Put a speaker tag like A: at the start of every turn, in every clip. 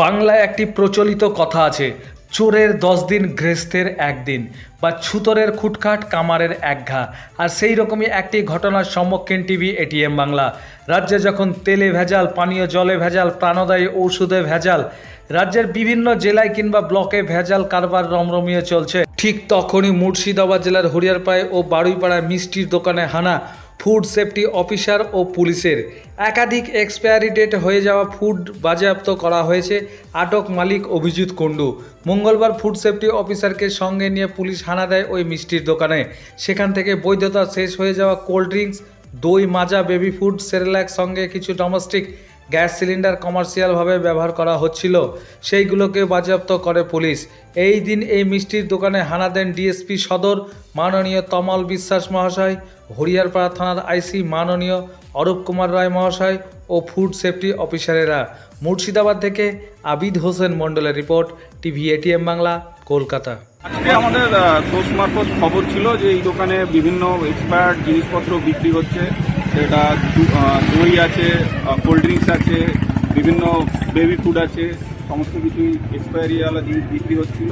A: বাংলায় একটি প্রচলিত কথা আছে, চোরের দশ দিন গৃহস্থের একদিন বা ছুতরের খুটখাট কামারের এক ঘা আর সেই রকমই একটি ঘটনার সম্মুখীন টিভি এটিএম বাংলা। রাজ্যে যখন তেলে ভেজাল, পানীয় জলে ভেজাল, প্রাণদায়ী ঔষধে ভেজাল, রাজ্যের বিভিন্ন জেলায় কিংবা ব্লকে ভেজাল কারবার রমরমিয়ে চলছে। ঠিক তখনই মুর্শিদাবাদ জেলার হরিয়ারপাড়ায় ও বারুইপাড়ায় মিষ্টির দোকানে হানা ফুড সেফটি অফিসার ও পুলিশের। একাধিক এক্সপায়ারি ডেট হয়ে যাওয়া ফুড বাজেয়াপ্ত করা হয়েছে, আটক মালিক অভিজিৎ কুণ্ডু। মঙ্গলবার ফুড সেফটি অফিসারকে সঙ্গে নিয়ে পুলিশ হানা দেয় ওই মিষ্টির দোকানে। সেখান থেকে বৈধতা শেষ হয়ে যাওয়া কোল্ড ড্রিঙ্কস, দই, মাজা, বেবি ফুড, সেরেলাক সঙ্গে কিছু ডোমেস্টিক গ্যাস সিলিন্ডার কমার্শিয়ালভাবে ব্যবহার করা হচ্ছিল। সেইগুলোকে বাজেয়াপ্ত করে পুলিশ। এই দিন এই মিষ্টির দোকানে হানা দেন ডিএসপি সদর মাননীয় তমাল বিশ্বাস মহাশয়, হরিয়ারপাড়া থানার আইসি মাননীয় অরূপ কুমার রায় মহাশয় ও ফুড সেফটি অফিসারেরা। মুর্শিদাবাদ থেকে আবিদ হোসেন মণ্ডলের report, TV ATM Bangla, Kolkata.
B: আমাদের সোর্স মারফত খবর ছিল যে এই দোকানে বিভিন্ন এক্সপায়ার্ড জিনিসপত্র বিক্রি হচ্ছে। সেটা দই আছে কোল্ড ড্রিঙ্কস আছে বিভিন্ন বেবি ফুড আছে সমস্ত কিছুই এক্সপায়ারিওয়ালা জিনিস বিক্রি হচ্ছিল।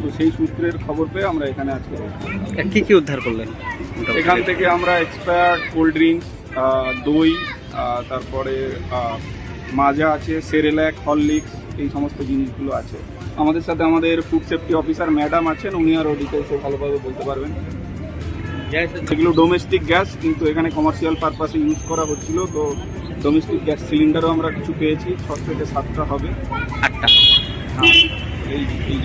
B: তো সেই সূত্রের খবর পেয়ে আমরা এখানে আজকে
C: কী কি উদ্ধার করলেন?
B: এখান থেকে আমরা এক্সপায়ার কোল্ড ড্রিঙ্কস দই তারপরে মাজা আছে সেরেল্যাক হরলিক্স এই সমস্ত জিনিসগুলো আছে। আমাদের সাথে আমাদের ফুড সেফটি অফিসার ম্যাডাম আছেন উনি আরও ডিটেলসে ভালোভাবে বলতে পারবেন। এগুলো ডোমেস্টিক গ্যাস কিন্তু এখানে কমার্শিয়াল পারপাসে ইউজ করা হচ্ছিল। তো ডোমেস্টিক গ্যাস সিলিন্ডারও আমরা কিছু পেয়েছি। ছ থেকে সাতটা হবে।
C: আটটা।
B: হ্যাঁ, এই এই